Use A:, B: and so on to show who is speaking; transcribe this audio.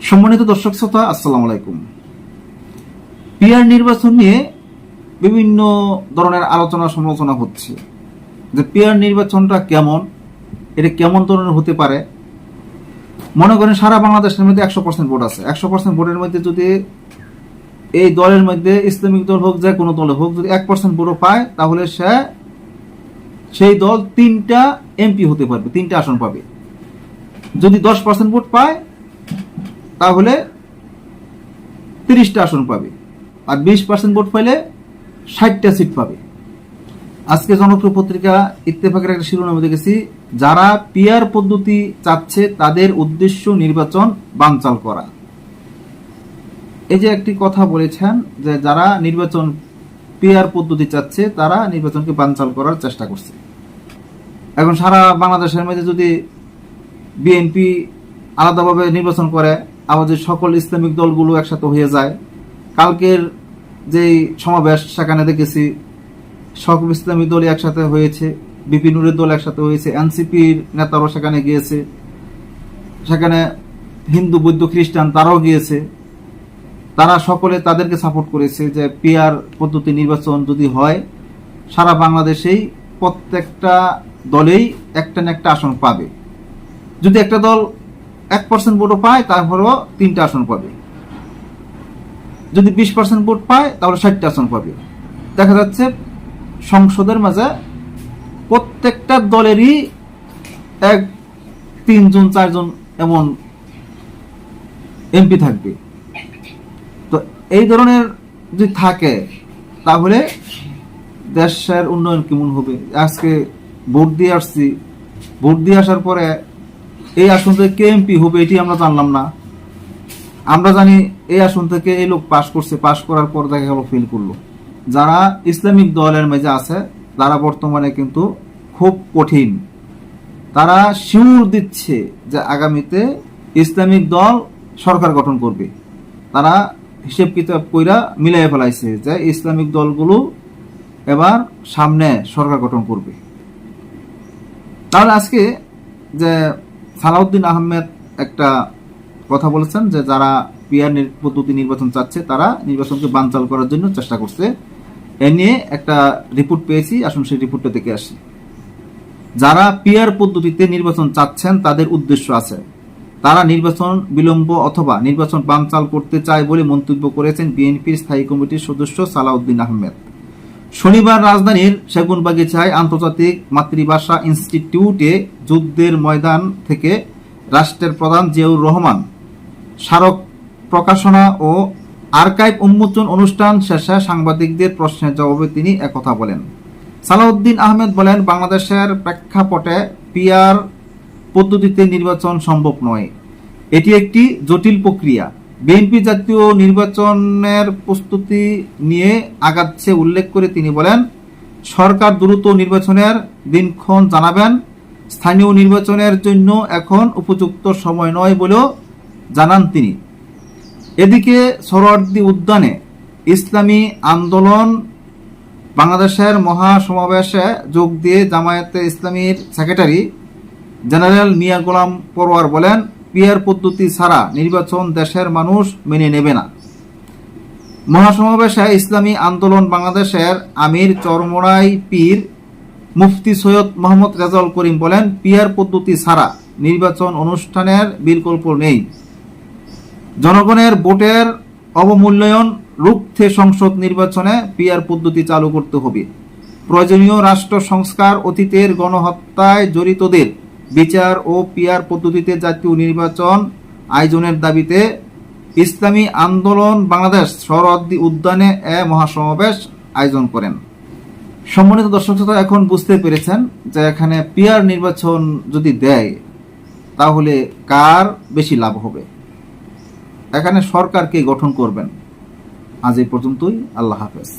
A: সম্মানিত দর্শক শ্রোতা, আসসালামু আলাইকুম। পিয়ার নির্বাচন নিয়ে বিভিন্ন ধরনের আলোচনা সমালোচনা হচ্ছে। যে পিয়ার নির্বাচনটা কেমন, এটা কেমন ধরনের হতে পারে? মনে করেন সারা বাংলাদেশের মধ্যে একশো পার্সেন্ট ভোট আছে। একশো পার্সেন্ট ভোটের মধ্যে যদি এই দলের মধ্যে ইসলামিক দল হোক, যে কোনো দলে হোক, যদি এক পার্সেন্ট ভোটও পায়, তাহলে সে, সেই দল তিনটা এমপি হতে পারবে, তিনটা আসন পাবে। যদি দশ পার্সেন্ট ভোট পায় তাহলে তিরিশটা আসন পাবে। আর বিশ পার্সেন্ট ভোট পাইলে ষাটটা সিট পাবে। আজকে জনপ্রিয় পত্রিকা ইত্তেফাকের একটা শিরোনামে দেখেছি, যারা পিয়ার পদ্ধতি চাচ্ছে তাদের উদ্দেশ্য নির্বাচন বানচাল করা। এই যে একটি কথা বলেছেন যে যারা নির্বাচন পিয়ার পদ্ধতি চাচ্ছে, তারা নির্বাচনকে বানচাল করার চেষ্টা করছে। এখন সারা বাংলাদেশের মধ্যে যদি বিএনপি আলাদাভাবে নির্বাচন করে যে সকল ইসলামিক দলগুলো একসাথে হয়ে যায়। কালকের যেই সমাবেশ, সেখানে দেখেছি সকল ইসলামী দল একসাথে হয়েছে বিপিনুরের দল একসাথে হয়েছে, এনসিপির নেতারাও সেখানে গিয়েছে, সেখানে হিন্দু, বৌদ্ধ, খ্রিস্টান তারাও গিয়েছে। তারা সকলে তাদেরকে সাপোর্ট করেছে যে পিয়ার পদ্ধতি নির্বাচন যদি হয়, সারা বাংলাদেশেই প্রত্যেকটা দলেই একটা না একটা আসন পাবে। যদি একটা দল এক পার্সেন্ট ভোটও পায়, তারপরেও তিনটা আসন পাবে। যদি বিশ পার্সেন্ট ভোট পায়, তাহলে ষাটটা আসন পাবে। দেখা যাচ্ছে সংসদের মাঝে প্রত্যেকটা দলেরই এক, তিনজন, চারজন এমন এমপি থাকবে। তো এই ধরনের যদি থাকে, তাহলে দেশের উন্নয়ন কেমন হবে? আজকে ভোট দিয়ে আসছি। ভোট দিয়ে আসার পরে এই আসন থেকে কে এমপি হবে এটি আমরা জানলাম না। আমরা জানি এই আসন থেকে এই লোক পাশ করছে, পাশ করার পর দেখা গেল ফিল করল। যারা ইসলামিক দলের মেজে আছে, তারা বর্তমানে কিন্তু খুব কঠিন। তারা শিউর দিচ্ছে যে আগামীতে ইসলামিক দল সরকার গঠন করবে। তারা হিসেব কিতাব কইরা মিলাই ফেলাইছে যে ইসলামিক দলগুলো এবার সামনে সরকার গঠন করবে। তাহলে আজকে যে সালাউদ্দিন আহমেদ একটা কথা বলেছেন যে যারা পিয়ার পদ্ধতি নির্বাচন চাচ্ছে, তারা নির্বাচনকে বানচাল করার জন্য চেষ্টা করছে। এ নিয়ে একটা রিপোর্ট পেয়েছি, আসুন সেই রিপোর্টটা দেখে আসি। যারা পিয়ার পদ্ধতিতে নির্বাচন চাচ্ছেন, তাদের উদ্দেশ্য আছে। তারা নির্বাচন বিলম্ব অথবা নির্বাচন বানচাল করতে চায় বলে মন্তব্য করেছেন বিএনপির স্থায়ী কমিটির সদস্য সালাউদ্দিন আহমেদ। শনিবার রাজধানীর সেগুনবাগিচায় আন্তর্জাতিক মাতৃভাষা ইনস্টিটিউটে যুদ্ধের ময়দান থেকে রাষ্ট্রের প্রধান জিয়াউর রহমান স্মারক প্রকাশনা ও আর্কাইভ উন্মোচন অনুষ্ঠান শেষে সাংবাদিকদের প্রশ্নের জবাবে তিনি একথা বলেন। সালাউদ্দিন আহমেদ বলেন, বাংলাদেশের প্রেক্ষাপটে পিআর পদ্ধতিতে নির্বাচন সম্ভব নয়। এটি একটি জটিল প্রক্রিয়া। বিএনপি জাতীয় নির্বাচনের প্রস্তুতি নিয়ে আগাচ্ছে উল্লেখ করে তিনি বলেন, সরকার দ্রুত নির্বাচনের দিনক্ষণ জানাবেন। স্থানীয় নির্বাচনের জন্য এখন উপযুক্ত সময় নয় বলেও জানান তিনি। এদিকে সরোয়ার্দী উদ্যানে ইসলামী আন্দোলন বাংলাদেশের মহাসমাবেশে যোগ দিয়ে জামায়াতে ইসলামীর সেক্রেটারি জেনারেল মিয়া গোলাম পরোয়ার বলেন পিয়ার পদ্ধতি ছাড়া নির্বাচন দেশের মানুষ মেনে নেবে না। মহাসমাবেশে ইসলামী আন্দোলন বাংলাদেশের আমির চরমোড়াই পীর মুফতি সৈয়দ মোহাম্মদ রেজাউল করিম বলেন পিয়ার পদ্ধতি ছাড়া নির্বাচন অনুষ্ঠানের বিকল্প নেই। জনগণের ভোটের অবমূল্যায়ন, রুখতে সংসদ নির্বাচনে পিয়ার পদ্ধতি চালু করতে হবে। প্রয়োজনীয় রাষ্ট্র সংস্কার অতীতের গণহত্যায় জড়িতদের বিচার ও পিয়ার পদ্ধতিতে জাতীয় নির্বাচন আয়োজনের দাবিতে ইসলামী আন্দোলন বাংলাদেশ সরহদ্দি উদ্যানে এ মহাসমাবেশ আয়োজন করেন। সম্মানিত দর্শক শ্রোতা, এখন বুঝতে পেরেছেন যে এখানে পিয়ার নির্বাচন যদি দেয়, তাহলে কার বেশি লাভ হবে? এখানে সরকারকে গঠন করবেন? আজ এই পর্যন্তই, আল্লাহ হাফেজ।